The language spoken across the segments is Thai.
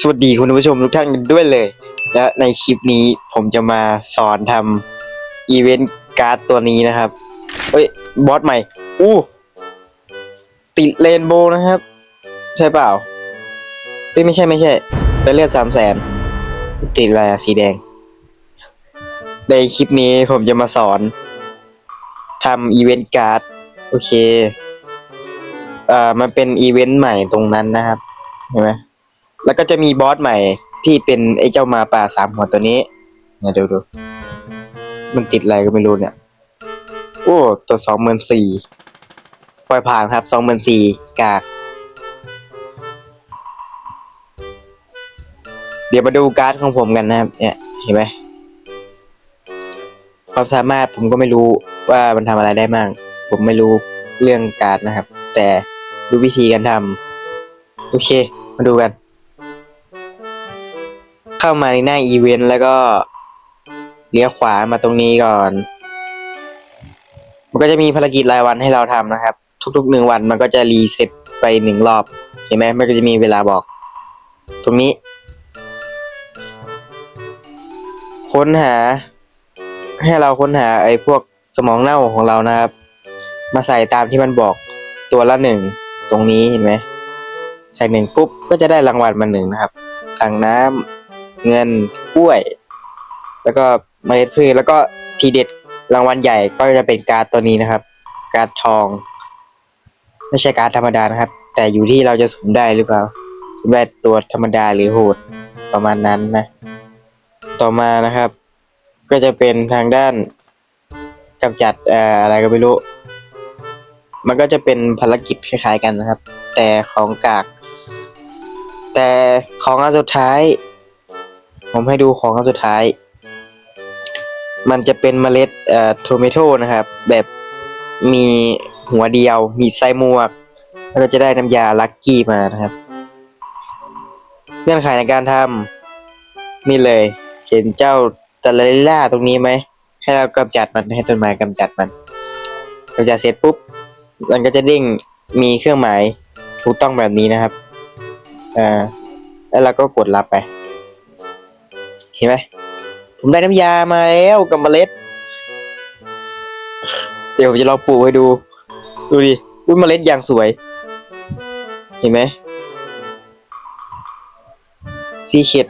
สวัสดีคุณผู้ชมทุกท่านด้วยเลย และในคลิปนี้ผมจะมาสอนทำอีเวนต์การ์ดตัวนี้นะครับ เฮ้ย บอสใหม่ อู้ ติดเรนโบว์นะครับ ใช่เปล่าเฮ้ยไม่ใช่ไม่ใช่เป็นเลือดสามแสนติดอะไรอะสีแดง ในคลิปนี้ผมจะมาสอนทำอีเวนต์การ์ด โอเคเอ่อมันเป็นอีเวนต์ใหม่ตรงนั้นนะครับ เห็นไหม แล้วก็จะมีบอสใหม่ที่เป็นไอ้เจ้ามาป่าสามหัวตัวนี้เนี่ยดูดูมันติดอะไรก็ไม่รู้เนี่ย โอ้ตัวสองหมื่นสี่ปล่อยผ่านครับสองหมื่นสี่กากเดี๋ยวมาดูการ์ดของผมกันนะครับ เนี่ย เห็นไหมความสามารถผมก็ไม่รู้ว่ามันทำอะไรได้มั่งผมไม่รู้เรื่องการ์ดนะครับ แต่ดูวิธีการทำโอเค มาดูกัน เข้ามาในหน้าอีเวนต์แล้วก็เลี้ยวขวามาตรงนี้ก่อน มันก็จะมีภารกิจรายวันให้เราทำนะครับ ทุกๆหนึ่งวันมันก็จะรีเซ็ตไปหนึ่งรอบ เห็นไหมมันก็จะมีเวลาบอก ตรงนี้ ค้นหา ให้เราค้นหาไอ้พวกสมองเน่าของเรานะครับ มาใส่ตามที่มันบอกตัวละหนึ่งตรงนี้เห็นไหมใส่หนึ่งปุ๊บก็จะได้รางวัลมาหนึ่งนะครับถังน้ำ เงินกล้วย แล้วก็เมล็ดพืชแล้วก็ทีเด็ดรางวัลใหญ่ก็จะเป็นการ์ดตัวนี้นะครับ การ์ดทอง ไม่ใช่การ์ดธรรมดานะครับ แต่อยู่ที่เราจะสุ่มได้หรือเปล่าสุ่มได้ตัวธรรมดาหรือโหดประมาณนั้นนะ ต่อมานะครับ ก็จะเป็นทางด้านกำจัดอออะไรก็ไม่รู้ มันก็จะเป็นภารกิจคล้ายๆกันนะครับ แต่ของกาก แต่ของอันสุดท้าย ผมให้ดูของอันสุดท้าย มันจะเป็นเมล็ดเอ่อโทเมโตนะครับ แบบมีหัวเดียว มีไส้มวก แล้วก็จะได้น้ำยาลักกี้มานะครับ เงื่อนไขในการทำนี่เลย เห็นเจ้าตะลลิล่าตรงนี้ไหม ให้เรากำจัดมันให้ต้นไม้กำจัดมันกำจัดเสร็จปุ๊บ มันก็จะเด้งมีเครื่องหมายถูกต้องแบบนี้นะครับ อ่า แล้วเราก็กดรับไป เห็นไหมผมได้น้ำยามาแล้วกับเมล็ด เดี๋ยวผมจะลองปลูกให้ดู ดูดิอุ้ยเมล็ดอย่างสวย เห็นไหมซีเข็ด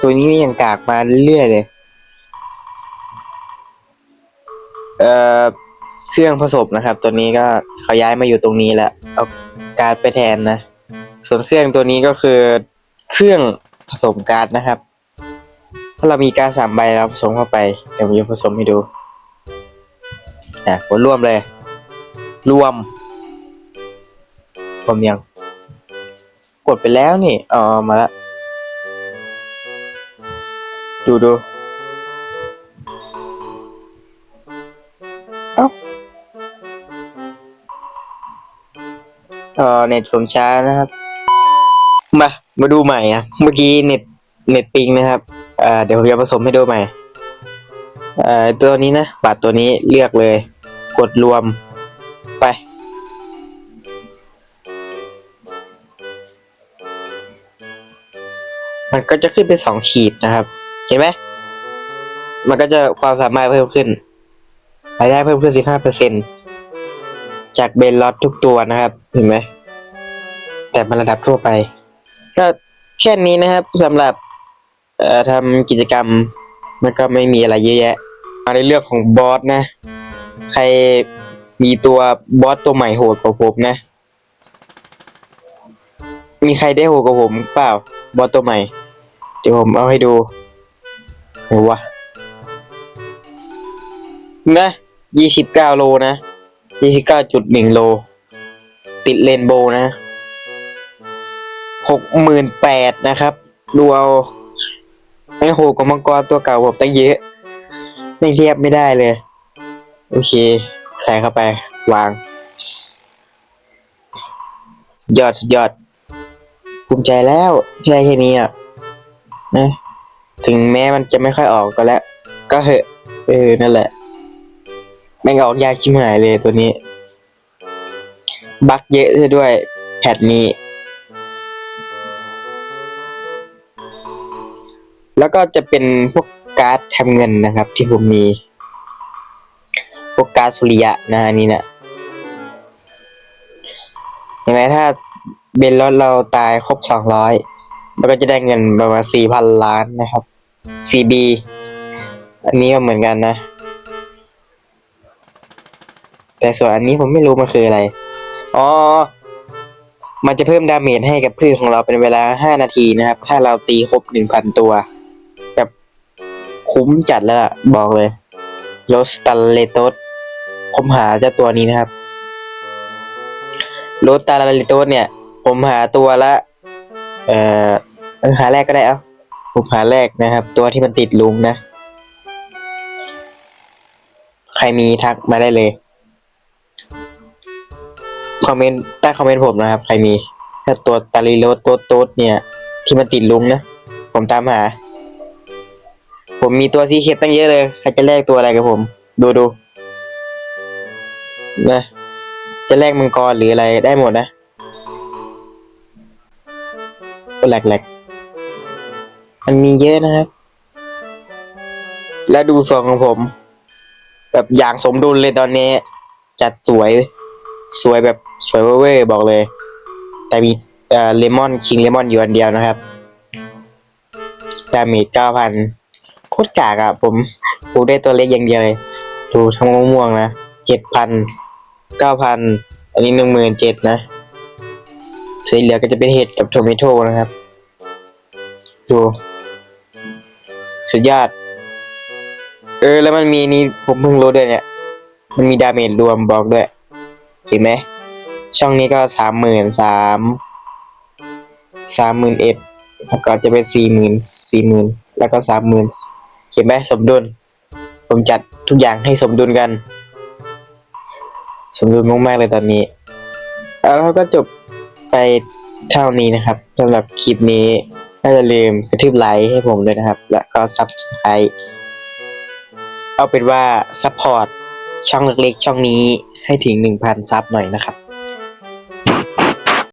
ตัวนี้ยังกากมาเรื่อยเลย เอ่อเครื่องผสมนะครับ ตัวนี้ก็เขาย้ายมาอยู่ตรงนี้แล้วเอาการ์ดไปแทนนะ ส่วนเครื่องตัวนี้ก็คือเครื่องผสมการ์ดนะครับ ถ้าเรามีการสามใบเราผสมเข้าไป เดี๋ยวผมจะผสมให้ดูนะกดรวมเลย รวมผมยัง กดไปแล้วนี่เออมาล้วดูดูเอ้าเออเน็ตผมช้านะครับ มา มาดูใหม่นะ เมื่อกี้เน็ต เน็ตปิงนะครับ อ่าเดี๋ยวผมจะผสมให้ดูใหม่เอ่อตัวนี้นะบัตรตัวนี้เลือกเลย กดรวมไป มันก็จะขึ้นเป็นสองขีดนะครับ เห็นไหมมันก็จะความสามารถเพิ่มขึ้นรายได้เพิ่มขึ้น15%จากเบนล็อตทุกตัวนะครับ เห็นไหมแต่มันระดับทั่วไป ก็แค่นี้นะครับสำหรับ เอ่อทำกิจกรรมมันก็ไม่มีอะไรเยอะแยะ มาในเรื่องของบอสนะ ใครมีตัวบอสตัวใหม่โหดกว่าผมนะ มีใครได้โหดกว่าผมเปล่า บอสตัวใหม่ เดี๋ยวผมเอาให้ดูเห็นวะนะยี่สิบเก้าโลนะยี่สิบเก้าจุดหนึ่งโล ติดเรนโบนะหกหมื่นแปดนะครับ ดูเอา ไม่โหกว่ามังกรตัวเก่าผมตั้งเยอะไม่เทียบไม่ได้เลย โอเค ใส่เข้าไป วาง ยอดยอด ภูมิใจแล้วที่ได้แค่นี้อะนะถึงแม้มันจะไม่ค่อยออกก็แล้ว ก็เหอะเออนั่นแหละแม่งออกยากชิมหายเลยตัวนี้ บักเยอะซะด้วยแพทนี้ แล้วก็จะเป็นพวกการ์ดทำเงินนะครับ ที่ผมมี พวกการ์ดสุริยะนะนนี้นะเห็นไหมถ้าเบนรถเราตายครบสองร้อยมันก็จะได้เงินประมาณสี่พันล้านนะครับ CB อันนี้ก็เหมือนกันนะ แต่ส่วนอันนี้ผมไม่รู้มันคืออะไร อ๋อ มันจะเพิ่มดาเมจให้กับพืชของเราเป็นเวลาห้านาทีนะครับ ถ้าเราตีครบหนึ่งพันตัว คุ้มจัดแล้วล่ะ บอกเลยโรสตัลเลโตสผมหาเจ้าตัวนี้นะครับโรสตัลเลโตสเนี่ย ผมหาตัวละ เอ่อหาแรกก็ได้เอ้าผมหาแรกนะครับ ตัวที่มันติดลุงนะ ใครมีทักมาได้เลยคอมเมนต์ใต้คอมเมนต์ผมนะครับ ใครมีถ้าตัวตาลิโรสโต๊ดโต๊ดเนี่ย ที่มันติดลุงนะ ผมตามหา ผมมีตัวซีเคตตั้งเยอะเลย ใครจะแลกตัวอะไรกับผม ดูดูนะจะแลกมังกรหรืออะไรได้หมดนะแหลกแหลกๆมันมีเยอะนะครับ และดูทรงของผม แบบอย่างสมดุลเลยตอนนี้ จัดสวย สวยแบบสวยเวอร์ๆบอกเลย แต่มีเอ่อเลมอนคิงเลมอนอยู่อันเดียวนะครับดาเมจเก้าพัน โคตรกากอะผมปูได้ตัวเล็กอย่างเดียวเลยดูทั้งมะม่วงนะเจ็ดพันเก้าพันอันนี้หนึ่งหมื่นเจ็ดนะส่วนเหลือก็จะเป็นเห็ดกับโทเมโต้นะครับ ดู สุดยอด เออ แล้วมันมีนี่ผมเพิ่งรู้ด้วยเนี่ย มันมีดาเมจรวมบอกด้วยเห็นไหม ช่องนี้ก็สามหมื่นสามสามหมื่นเอ็ดแล้วก็จะเป็นสี่หมื่นสี่หมื่นแล้วก็สามหมื่น เห็นไหมสมดุล ผมจัดทุกอย่างให้สมดุลกัน สมดุลมากๆเลยตอนนี้แล้วก็จบไปเท่านี้นะครับสำหรับคลิปนี้ถ้าอย่าลืมกระทืบไลค์ให้ผมด้วยนะครับ แล้วก็ซับสไครต์เอาเป็นว่าซัพพอร์ตช่องเล็กๆ ช่องนี้ให้ถึงหนึ่งพันซับหน่อยนะครับ